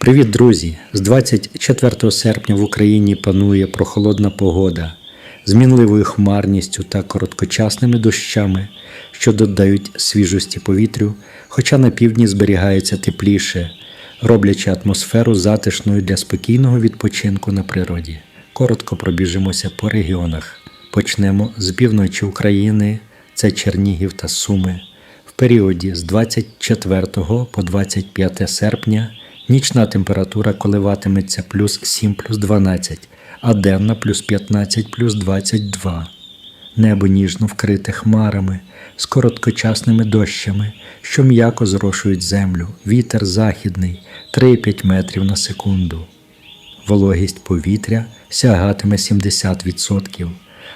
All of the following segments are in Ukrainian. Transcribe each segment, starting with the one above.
Привіт, друзі! З 24 серпня в Україні панує прохолодна погода з мінливою хмарністю та короткочасними дощами, що додають свіжості повітрю, хоча на півдні зберігається тепліше, роблячи атмосферу затишною для спокійного відпочинку на природі. Коротко пробіжимося по регіонах. Почнемо з півночі України, це Чернігів та Суми. В періоді з 24 по 25 серпня нічна температура коливатиметься плюс 7 плюс 12, а денна плюс 15 плюс 22. Небо ніжно вкрите хмарами з короткочасними дощами, що м'яко зрошують землю, вітер західний 3-5 метрів на секунду. Вологість повітря сягатиме 70%,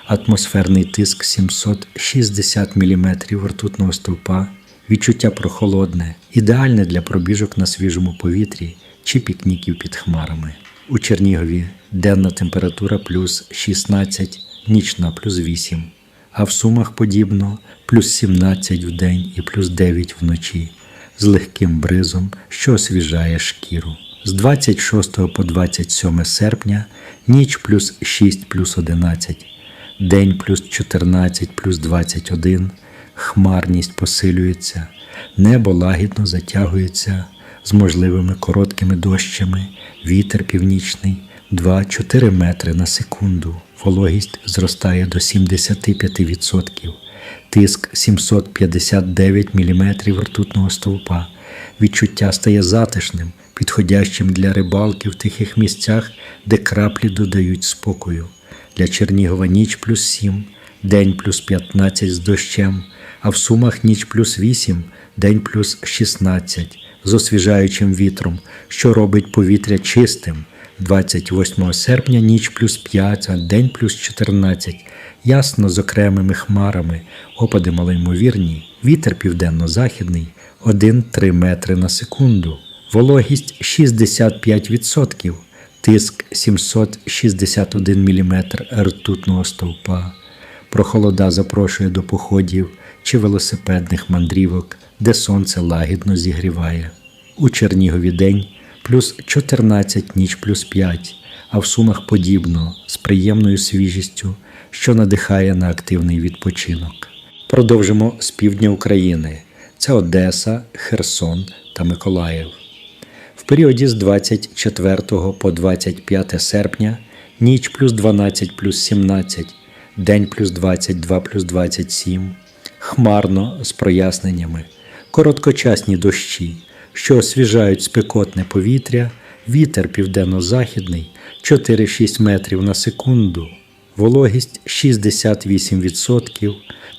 атмосферний тиск 760 мм ртутного стовпа, відчуття прохолодне, ідеальне для пробіжок на свіжому повітрі чи пікніків під хмарами. У Чернігові денна температура плюс 16, нічна плюс 8, а в Сумах подібно плюс 17 в день і плюс 9 вночі з легким бризом, що освіжає шкіру. З 26 по 27 серпня ніч плюс 6 плюс 11, день плюс 14 плюс 21, хмарність посилюється, небо лагідно затягується з можливими короткими дощами, вітер північний 2-4 метри на секунду, вологість зростає до 75%, тиск 759 мм ртутного стовпа, відчуття стає затишним, підходящим для рибалки в тихих місцях, де краплі додають спокою. Для Чернігова ніч плюс 7, день плюс 15 з дощем, а в Сумах ніч плюс 8, день плюс 16 з освіжаючим вітром, що робить повітря чистим. 28 серпня ніч плюс 5, а день плюс 14, ясно з окремими хмарами, опади малоймовірні, вітер південно-західний 1-3 метри на секунду, вологість 65%, тиск 761 мм ртутного стовпа. Прохолода запрошує до походів чи велосипедних мандрівок, де сонце лагідно зігріває. У Чернігові день плюс 14 ніч плюс 5, а в Сумах подібно з приємною свіжістю, що надихає на активний відпочинок. Продовжимо з півдня України. Це Одеса, Херсон та Миколаїв. В періоді з 24 по 25 серпня ніч плюс 12 плюс 17, день плюс 22 плюс 27, хмарно з проясненнями, короткочасні дощі, що освіжають спекотне повітря, вітер південно-західний 4-6 метрів на секунду, вологість 68%,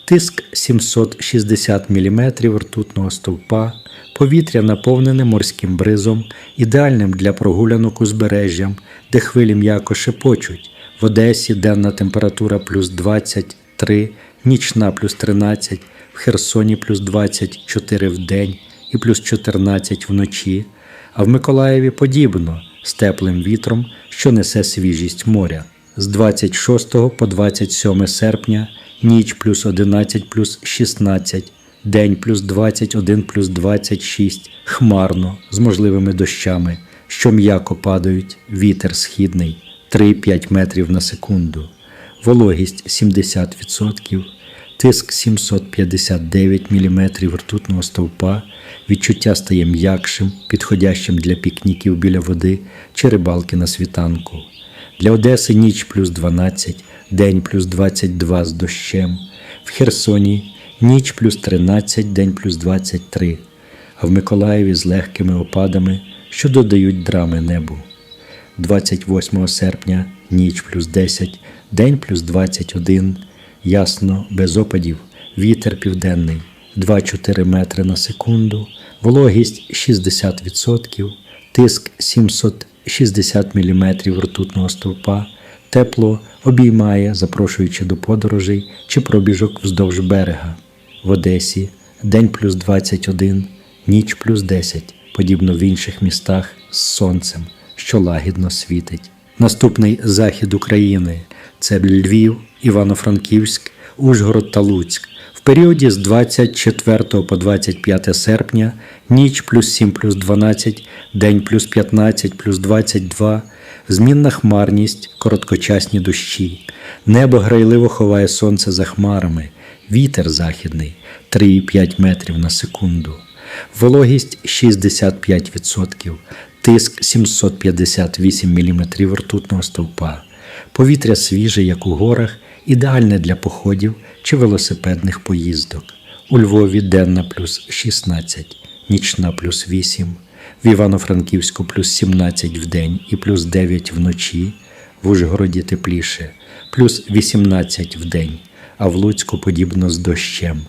тиск 760 мм ртутного стовпа, повітря наповнене морським бризом, ідеальним для прогулянок узбережжям, де хвилі м'яко шепочуть. В Одесі денна температура плюс 23, нічна плюс 13, в Херсоні плюс 24 в день і плюс 14 вночі, а в Миколаєві подібно з теплим вітром, що несе свіжість моря. З 26 по 27 серпня ніч плюс 11 плюс 16, день плюс 21 плюс 26, хмарно з можливими дощами, що м'яко падають, вітер східний 3-5 метрів на секунду, вологість 70%, тиск 759 мм ртутного стовпа, відчуття стає м'якшим, підходящим для пікніків біля води чи рибалки на світанку. Для Одеси ніч плюс 12, день плюс 22 з дощем, в Херсоні ніч плюс 13, день плюс 23, а в Миколаєві з легкими опадами, що додають драми небу. 28 серпня ніч плюс 10, день плюс 21, ясно, без опадів, вітер південний. 2-4 метри на секунду, вологість 60%, тиск 760 мм ртутного стовпа, тепло обіймає, запрошуючи до подорожей чи пробіжок вздовж берега. В Одесі день плюс 21, ніч плюс 10, подібно в інших містах з сонцем, що лагідно світить. Наступний захід України це Львів, Івано-Франківськ, Ужгород та Луцьк. В періоді з 24 по 25 серпня ніч плюс 7 плюс 12, день плюс 15 плюс 22, змінна хмарність, короткочасні дощі. Небо грайливо ховає сонце за хмарами, вітер західний 3,5 метрів на секунду. Вологість 65%, тиск 758 мм ртутного стовпа. Повітря свіже, як у горах, ідеальне для походів чи велосипедних поїздок. У Львові денна плюс 16, нічна плюс 8, в Івано-Франківську плюс 17 в день і плюс 9 вночі, в Ужгороді тепліше, плюс 18 в день, а в Луцьку подібно з дощем.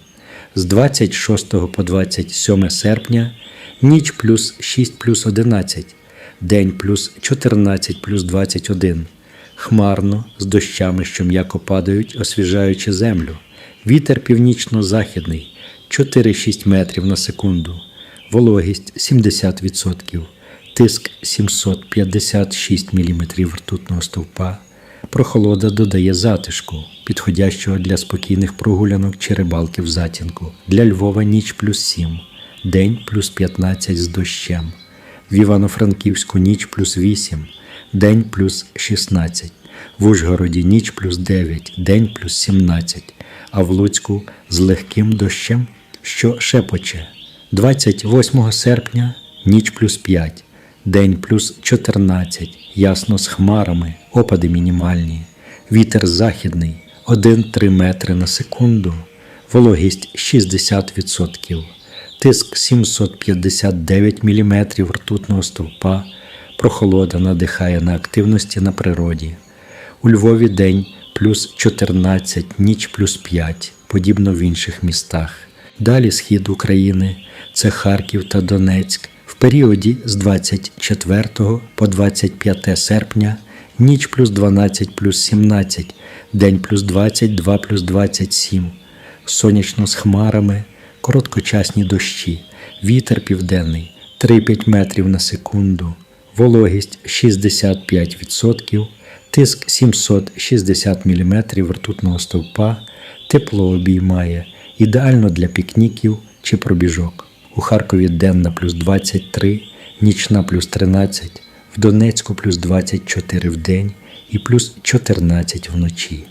З 26 по 27 серпня ніч плюс 6 плюс 11, день плюс 14 плюс 21, хмарно з дощами, що м'яко падають, освіжаючи землю. Вітер північно-західний 4-6 метрів на секунду, вологість 70%, тиск 756 мм ртутного стовпа. Прохолода додає затишку, підходящого для спокійних прогулянок чи рибалки в затінку. Для Львова ніч плюс 7, день плюс 15 з дощем. В Івано-Франківську ніч плюс 8, день плюс 16. В Ужгороді ніч плюс 9, день плюс 17, а в Луцьку з легким дощем, що шепоче. 28 серпня ніч плюс 5, день плюс 14, ясно з хмарами, опади мінімальні, вітер західний. 1-3 метри на секунду, вологість 60%, тиск 759 мм ртутного стовпа, прохолода надихає на активності на природі. У Львові день плюс 14, ніч плюс 5, подібно в інших містах. Далі схід України це Харків та Донецьк. В періоді з 24 по 25 серпня ніч плюс 12 плюс 17, день плюс 22 плюс 27, сонячно з хмарами, короткочасні дощі, вітер південний 3-5 метрів на секунду, вологість 65%, тиск 760 мм ртутного стовпа, тепло обіймає, ідеально для пікніків чи пробіжок. У Харкові денна плюс 23, нічна плюс 13, в Донецьку плюс 24 в день і плюс 14 вночі.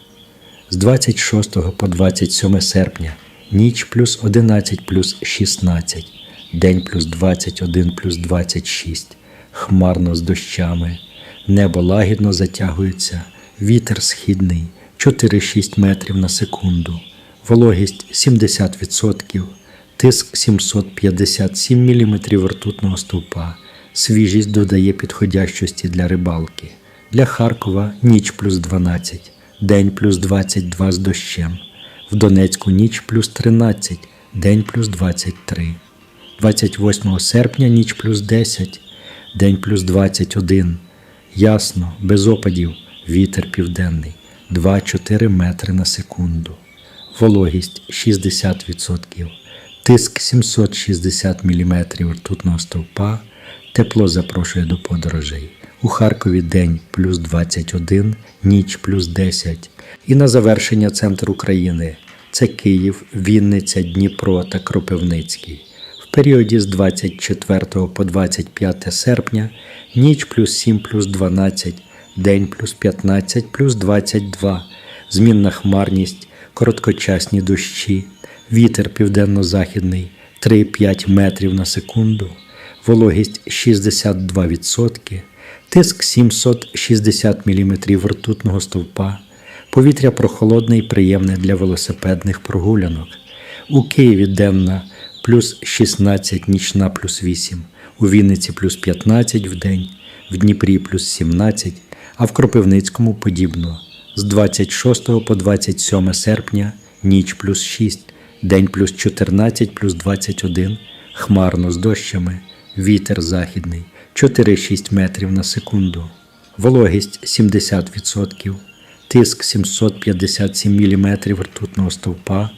З 26 по 27 серпня ніч плюс 11 плюс 16, день плюс 21 плюс 26, хмарно з дощами, небо лагідно затягується, вітер східний. 4-6 метрів на секунду, вологість 70%, тиск 757 мм ртутного стовпа, свіжість додає підходящості для рибалки. Для Харкова ніч плюс 12, день плюс 22 з дощем. В Донецьку ніч плюс 13, день плюс 23. 28 серпня ніч плюс 10, день плюс 21. Ясно, без опадів, вітер південний 2-4 метри на секунду. Вологість 60%, тиск 760 мм ртутного стовпа, тепло запрошує до подорожей. У Харкові день плюс 21, ніч плюс 10. І на завершення центр України це Київ, Вінниця, Дніпро та Кропивницький. В періоді з 24 по 25 серпня ніч плюс 7 плюс 12, день плюс 15 плюс 22, змінна хмарність, короткочасні дощі, вітер південно-західний 3-5 метрів на секунду, вологість 62%, тиск 760 мм ртутного стовпа, повітря прохолодне і приємне для велосипедних прогулянок. У Києві денна плюс 16, нічна плюс 8, у Вінниці плюс 15 в день, в Дніпрі плюс 17, а в Кропивницькому подібно. З 26 по 27 серпня ніч плюс 6, день плюс 14 плюс 21, хмарно з дощами, вітер західний 4-6 метрів на секунду, вологість 70%, тиск 757 мм ртутного стовпа,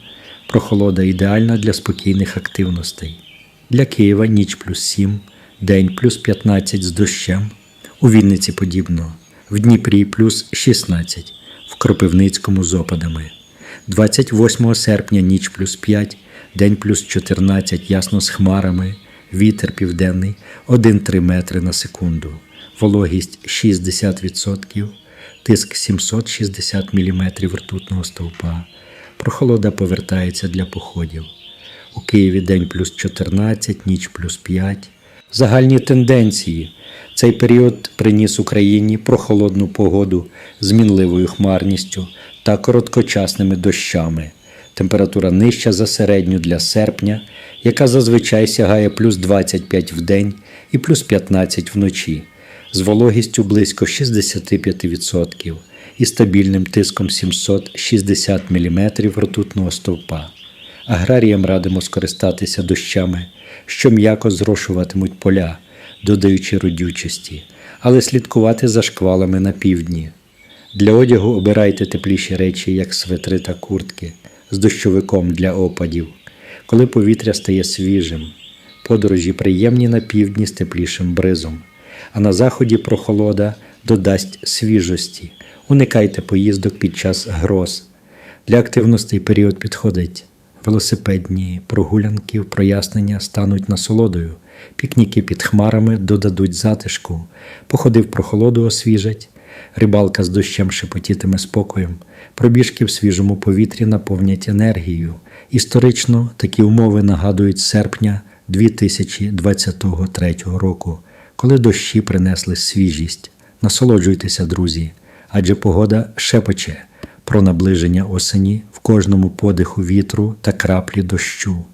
прохолода ідеальна для спокійних активностей. Для Києва ніч плюс 7, день плюс 15 з дощем, у Вінниці подібно, в Дніпрі плюс 16, в Кропивницькому з опадами. 28 серпня ніч плюс 5, день плюс 14, ясно з хмарами, вітер південний 1-3 метри на секунду, вологість 60%, тиск 760 мм ртутного стовпа. Прохолода повертається для походів. У Києві день плюс 14, ніч плюс 5. Загальні тенденції. Цей період приніс Україні прохолодну погоду з мінливою хмарністю та короткочасними дощами. Температура нижча за середню для серпня, яка зазвичай сягає плюс 25 в день і плюс 15 вночі, з вологістю близько 65% і стабільним тиском 760 мм ртутного стовпа. Аграріям радимо скористатися дощами, що м'яко зрошуватимуть поля, додаючи родючості, але слідкувати за шквалами на півдні. Для одягу обирайте тепліші речі, як светри та куртки, з дощовиком для опадів, коли повітря стає свіжим. Подорожі приємні на півдні з теплішим бризом, а на заході прохолода додасть свіжості. Уникайте поїздок під час гроз. Для активностей період підходить. Велосипедні прогулянки прояснення стануть насолодою, пікніки під хмарами додадуть затишку, походи в прохолоду освіжать, рибалка з дощем шепотітиме спокоєм, пробіжки в свіжому повітрі наповнять енергією. Історично такі умови нагадують серпня 2023 року, коли дощі принесли свіжість. Насолоджуйтеся, друзі, адже погода шепоче про наближення осені в кожному подиху вітру та краплі дощу.